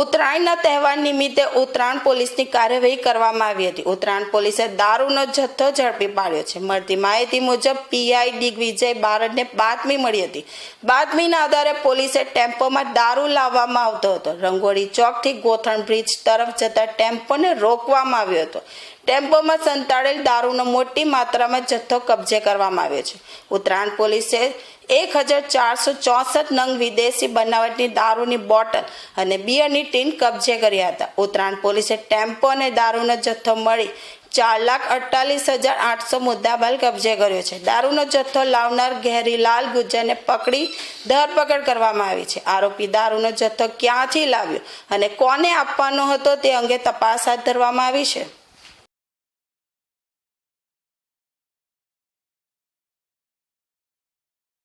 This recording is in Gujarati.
ઉત્તરાયણના તહેવાર નિમિત્તે ઉત્તરાયણ પોલીસની કાર્યવાહી કરવામાં આવી હતી. ઉત્તરાયણ પોલીસે દારૂનો જથ્થો ઝડપી પાડ્યો છે. મળતી માહિતી મુજબ પીઆઈ દિગ્વિજય બારડને બાતમી મળી હતી. બાતમીના આધારે પોલીસે ટેમ્પોમાં દારૂ લાવવામાં આવતો હતો. રંગોળી ચોકથી ગોથણ બ્રિજ તરફ જતા ટેમ્પોને રોકવામાં આવ્યો હતો. ટેમ્પોમાં સંતાડેલ દારૂનો મોટી માત્રામાં જથ્થો કબજે કરવામાં આવ્યો છે. ઉત્તરાયણ પોલીસે એક હજાર ચારસો ચોસઠ નંગ વિદેશી બનાવટની દારૂની બોટલ અને બિયરની ટીન કબજે કર્યા હતા. ઉત્તરાયણ પોલીસે ટેમ્પો અને દારૂનો જથ્થો મળી ચાર લાખ અડતાલીસ હજાર આઠસો મુદ્દામાલ કબજે કર્યો છે. દારૂનો જથ્થો લાવનાર ઘેરીલાલ ગુજ્જરને પકડી ધરપકડ કરવામાં આવી છે. આરોપી દારૂનો જથ્થો ક્યાંથી લાવ્યો અને કોને આપવાનો હતો તે અંગે તપાસ હાથ ધરવામાં આવી છે.